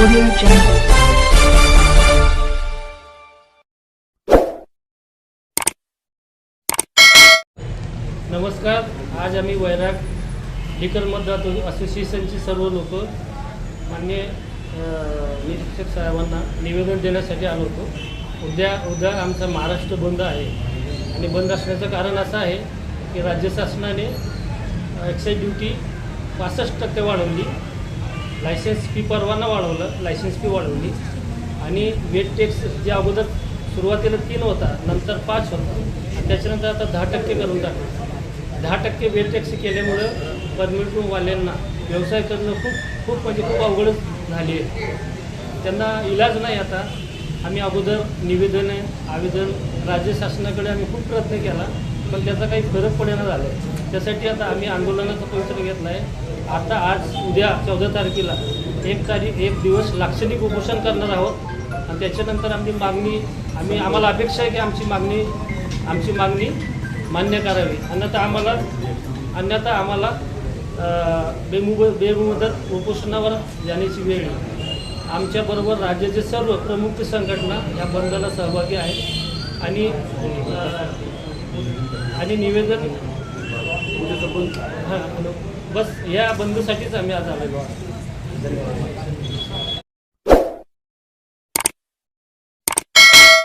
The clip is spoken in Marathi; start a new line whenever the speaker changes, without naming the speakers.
Audio Jungle.
नमस्कार आज आम्ही वैराग लिकर मतदार असोसिएशनची सर्व लोक मान्य निरीक्षक साहेबांना निवेदन देण्यासाठी आलो होतो. उद्या उद्या आमचा महाराष्ट्र बंद आहे. आणि बंद असण्याचं कारण असं आहे की राज्य शासनाने एक्साईज ड्युटी पासष्ट टक्के वाढवली. लायसन्स फी परवाना वाढवलं लायसन्स फी वाढवली. आणि वेट टॅक्स जे अगोदर सुरुवातीला तीन होता नंतर पाच होता. त्याच्यानंतर आता दहा टक्के करून टाकलं. दहा टक्के वेट टॅक्स केल्यामुळं परमिटवाल्यांना व्यवसाय करणं खूप खूप म्हणजे खूप अवघडच झाली आहे. त्यांना इलाज नाही आता. आम्ही अगोदर निवेदन आवेदन राज्य शासनाकडे आम्ही खूप प्रयत्न केला पण त्याचा काही फरक पडेना झाला त्यासाठी आता आम्ही आंदोलनाचा पवित्र घेतला आहे आता आज उद्या चौदा तारखेला एक तारीख एक दिवस लाक्षणिक उपोषण करणार आहोत. आणि त्याच्यानंतर आमची मागणी आम्ही आम्हाला अपेक्षा आहे की आमची मागणी आमची मागणी मान्य करावी. अन्यथा आम्हाला अन्यथा आम्हाला बेमुब बेमुदत उपोषणावर जाण्याची वेळ आमच्याबरोबर राज्याचे सर्व प्रमुख संघटना या बंदला सहभागी आहेत. आणि आणि निवेदन हां बस या बंधूसाठीच आम्ही आज आलेलो आहोत धन्यवाद.